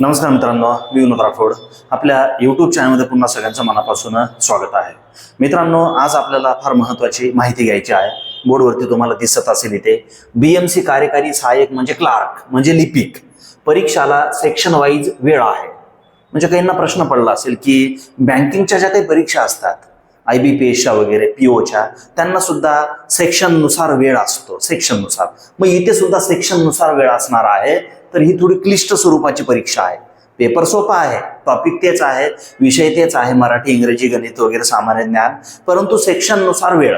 नमस्कार मित्रांनो मी विनोद राठोड. आपल्या यूट्यूब चॅनलमध्ये पुन्हा सगळ्यांचं मनापासून स्वागत आहे. मित्रांनो आज आपल्याला फार महत्त्वाची माहिती घ्यायची आहे. बोर्डवरती तुम्हाला दिसत असेल इथे बी एम सी कार्यकारी सहाय्यक म्हणजे क्लार्क म्हणजे लिपिक. परीक्षाला सेक्शन वाईज वेळ आहे. म्हणजे काहींना प्रश्न पडला असेल की बँकिंगच्या ज्या काही परीक्षा असतात आय बी पी एसच्या वगैरे पी ओच्या त्यांना सुद्धा सेक्शननुसार वेळ असतो सेक्शननुसार मग इथे सुद्धा सेक्शननुसार वेळ असणार आहे तर ही थोडी क्लिष्ट स्वरूपाची परीक्षा आहे. पेपर सोपा आहे टॉपिक तेच आहे विषय तेच आहे मराठी इंग्रजी गणित वगैरे सामान्य ज्ञान परंतु सेक्शननुसार वेळ.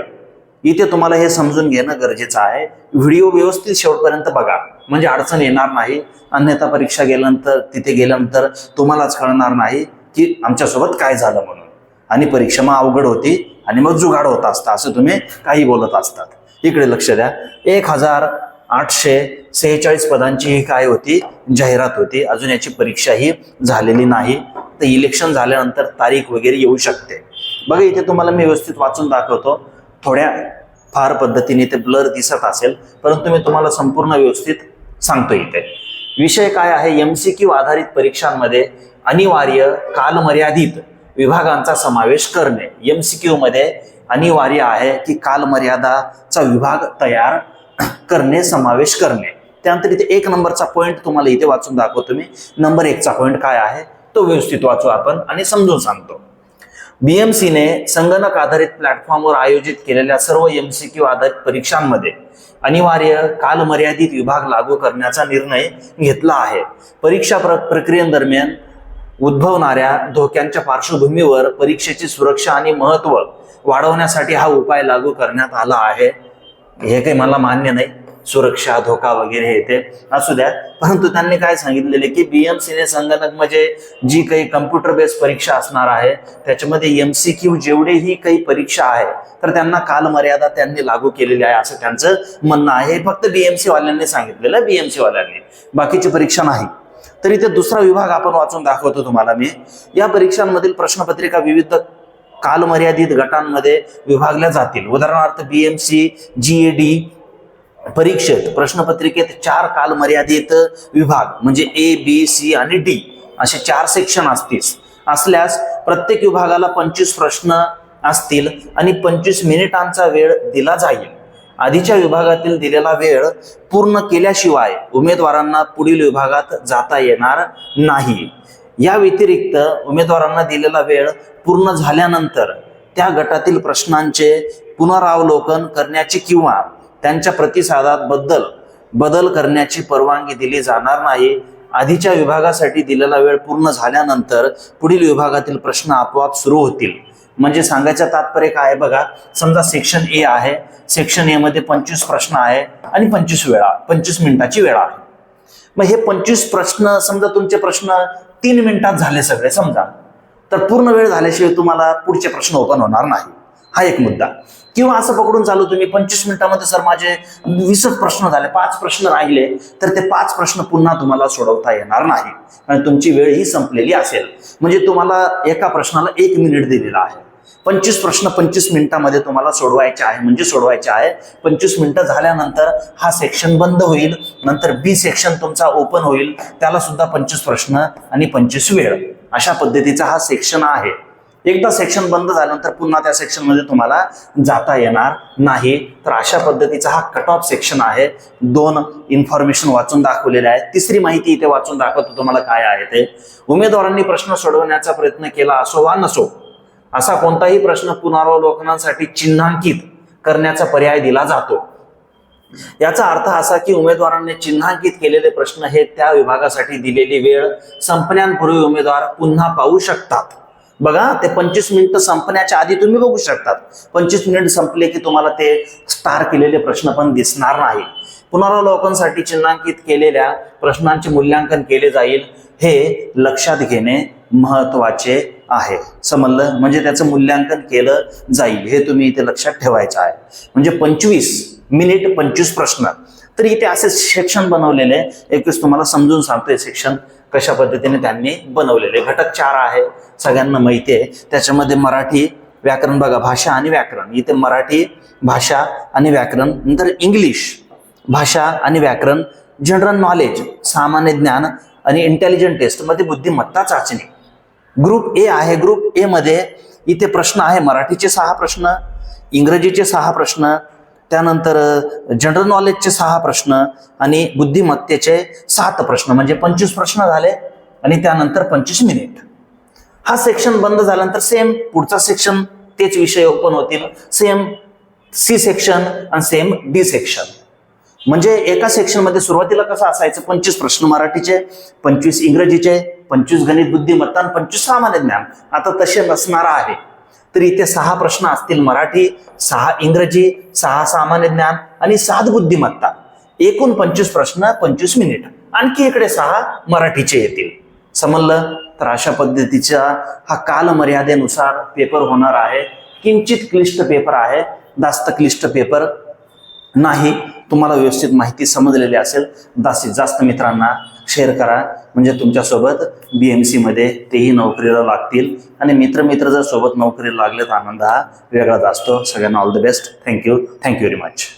इथे तुम्हाला हे समजून घेणं गरजेचं आहे. व्हिडिओ व्यवस्थित शेवटपर्यंत बघा. म्हणजे अडचण येणार नाही. अन्यथा परीक्षा गेल्यानंतर तिथे गेल्यानंतर तुम्हालाच कळणार नाही की आमच्यासोबत काय झालं म्हणून. आणि परीक्षा मग अवघड होती आणि मग जुगाड होत असतं असं तुम्ही काही बोलत असतात. इकडे लक्ष द्या. एक हजार आठशे सेहेचाळीस पदांची ही काय होती? जाहिरात होती. अजून याची परीक्षाही झालेली नाही. तर इलेक्शन झाल्यानंतर तारीख वगैरे येऊ शकते. बघा इथे तुम्हाला मी व्यवस्थित वाचून दाखवतो. थोड्या फार पद्धतीने ते ब्लर दिसत असेल परंतु मी तुम्हाला संपूर्ण व्यवस्थित सांगतो इथे. विषय काय आहे? एम सी क्यू आधारित परीक्षांमध्ये अनिवार्य कालमर्यादित विभागांचा समावेश करणे. एम सी क्यू मध्ये अनिवार्य आहे की कालमर्यादाचा विभाग तयार करणे समावेश करणे. त्यानंतर इथे एक नंबरचा पॉईंट तुम्हाला इथे वाचून दाखवतो मी. नंबर एकचा पॉईंट काय आहे? तो व्यवस्थित वाचू आपण आणि समजून सांगतो. बीएमसीने संगणक आधारित प्लॅटफॉर्मवर आयोजित केलेल्या सर्व एम सी क्यू आधारित परीक्षांमध्ये अनिवार्य कालमर्यादित विभाग लागू करण्याचा निर्णय घेतला आहे. परीक्षा प्र प्रक्रियेदरम्यान उद्भवणाऱ्या धोक्यांच्या पार्श्वभूमीवर परीक्षेची सुरक्षा आणि महत्त्व वाढवण्यासाठी हा उपाय लागू करण्यात आला आहे. हे काही मला मान्य नाही. सुरक्षा धोका वगैरे हे ते असू द्या. परंतु त्यांनी काय सांगितलेले की बीएमसीने संगणक म्हणजे जी काही कम्प्युटर बेस्ड परीक्षा असणार आहे त्याच्यामध्ये एम सी क्यू जेवढेही काही परीक्षा आहे तर त्यांना कालमर्यादा त्यांनी लागू केलेली आहे असं त्यांचं म्हणणं आहे. हे फक्त बीएमसी वाल्यांनी सांगितलेलं बीएमसी वाल्यांनी. बाकीची परीक्षा नाही. तर इथे दुसरा विभाग आपण वाचून दाखवतो तुम्हाला मी. या परीक्षांमधील प्रश्नपत्रिका विविध कालमर्यादित गटांमध्ये विभागल्या जातील. उदाहरणार्थ B M C G A D परीक्षेत प्रश्नपत्रिकेत चार कालमर्यादित विभाग म्हणजे ए बी सी आणि डी असे चार सेक्शन असतील. असल्यास प्रत्येक विभागाला पंचवीस प्रश्न असतील आणि पंचवीस मिनिटांचा वेळ दिला जाईल. आधीच्या विभागातील दिलेला वेळ पूर्ण केल्याशिवाय उमेदवारांना पुढील विभागात जाता येणार नाही. या व्यतिरिक्त उमेदवारांना दिलेला वेळ पूर्ण झाल्यानंतर त्या गटातील प्रश्नांचे पुनरावलोकन करण्याची किंवा त्यांच्या प्रतिसादात बद्दल बदल करण्याची परवानगी दिली जाणार नाही. आधीच्या विभागासाठी दिलेला वेळ पूर्ण झाल्यानंतर पुढील विभागातील प्रश्न आपोआप सुरू होतील. म्हणजे सांगायचं तात्पर्य काय आहे बघा समजा सेक्शन ए आहे सेक्शन ए मध्ये पंचवीस प्रश्न आहे आणि पंचवीस वेळा पंचवीस मिनिटाची वेळ आहे. मग हे पंचवीस प्रश्न समजा तुमचे प्रश्न तीन मिनिटात झाले सगळे समजा. तर पूर्ण वेळ झाल्याशिवाय तुम्हाला पुढचे प्रश्न ओपन होणार नाही. हा एक मुद्दा. किंवा असं पकडून चालू तुम्ही पंचवीस मिनिटामध्ये सर माझे वीसच प्रश्न झाले पाच प्रश्न राहिले तर ते पाच प्रश्न पुन्हा तुम्हाला सोडवता येणार नाही. आणि तुमची वेळ ही संपलेली असेल. म्हणजे तुम्हाला एका प्रश्नाला एक मिनिट दिलेला आहे. पंचवीस प्रश्न पंचवीस मिनिटामध्ये तुम्हाला सोडवायचे आहे. म्हणजे सोडवायचे आहे. पंचवीस मिनिटं झाल्यानंतर हा सेक्शन बंद होईल. नंतर बी सेक्शन तुमचा ओपन होईल. त्याला सुद्धा पंचवीस प्रश्न आणि पंचवीस वेळ अशा पद्धतीचा हा सेक्शन आहे. एकदा सेक्शन बंद झाल्यानंतर पुन्हा त्या सेक्शनमध्ये तुम्हाला जाता येणार नाही. तर अशा पद्धतीचा हा कट ऑफ सेक्शन आहे. दोन इन्फॉर्मेशन वाचून दाखवलेले आहे तिसरी माहिती इथे वाचून दाखवतो तुम्हाला काय आहे ते. उमेदवारांनी प्रश्न सोडवण्याचा प्रयत्न केला असो वा नसो असा कोणताही प्रश्न पुनरावलोकनासाठी चिन्हांकित करण्याचा पर्याय दिला जातो. याचा अर्थ असा की उमेदवारांनी चिन्हांकित केलेले प्रश्न हे त्या विभागासाठी दिलेली वेळ संपण्यापूर्वी उमेदवार पुन्हा पाहू शकतात. बघा ते पंचवीस मिनिटं संपण्याच्या आधी तुम्ही बघू शकतात. पंचवीस मिनिट संपले की तुम्हाला ते स्टार केलेले प्रश्न पण दिसणार नाही. पुनरावलोकनसाठी चिन्हांकित केलेल्या प्रश्नांचे मूल्यांकन केले जाईल हे लक्षात घेणे महत्त्वाचे आहे. समजलं? म्हणजे त्याचं मूल्यांकन केलं जाईल हे तुम्ही इथे लक्षात ठेवायचं आहे. म्हणजे पंचवीस मिनिट पंचवीस प्रश्न. तर इथे असे सेक्शन बनवलेले एकवीस तुम्हाला समजून सांगतोय सेक्शन कशा पद्धतीने त्यांनी बनवलेले. घटक चार आहे सगळ्यांना माहिती आहे. त्याच्यामध्ये मराठी व्याकरण बघा भाषा आणि व्याकरण. इथे मराठी भाषा आणि व्याकरण नंतर इंग्लिश भाषा आणि व्याकरण जनरल नॉलेज सामान्य ज्ञान आणि इंटेलिजंट टेस्टमध्ये बुद्धिमत्ता चाचणी. ग्रुप ए आहे ग्रुप ए मध्ये इथे प्रश्न आहे मराठीचे सहा प्रश्न इंग्रजीचे सहा प्रश्न त्यानंतर जनरल नॉलेजचे सहा प्रश्न आणि बुद्धिमत्तेचे सात प्रश्न म्हणजे पंचवीस प्रश्न झाले आणि त्यानंतर पंचवीस मिनिट हा सेक्शन बंद झाल्यानंतर सेम पुढचा सेक्शन तेच विषय ओपन होतील. सेम सी सेक्शन आणि सेम डी सेक्शन म्हणजे एका सेक्शनमध्ये सुरुवातीला कसं असायचं? पंचवीस प्रश्न मराठीचे पंचवीस इंग्रजीचे पंचवीस गणित बुद्धिमत्ता आणि पंचवीस सामान्य ज्ञान. आता तसे नसणार आहे. तर इथे सहा प्रश्न असतील मराठी सहा इंग्रजी सहा सामान्य ज्ञान आणि सात बुद्धिमत्ता. एकूण पंचवीस प्रश्न पंचवीस मिनिट. आणखी इकडे सहा मराठीचे येतील. समजलं? तर अशा पद्धतीचा हा कालमर्यादेनुसार पेपर होणार आहे. किंचित क्लिष्ट पेपर आहे. जास्त क्लिष्ट पेपर नाही. तुम्हाला व्यवस्थित माहिती समजलेली असेल जास्तीत जास्त मित्रांना शेअर करा. म्हणजे तुमच्यासोबत बी एम सीमध्ये तेही नोकरीला लागतील. आणि मित्र मित्र जर सोबत नोकरीला लागले तर आनंद हा वेगळाच असतो. सगळ्यांना all the best thank you thank you very much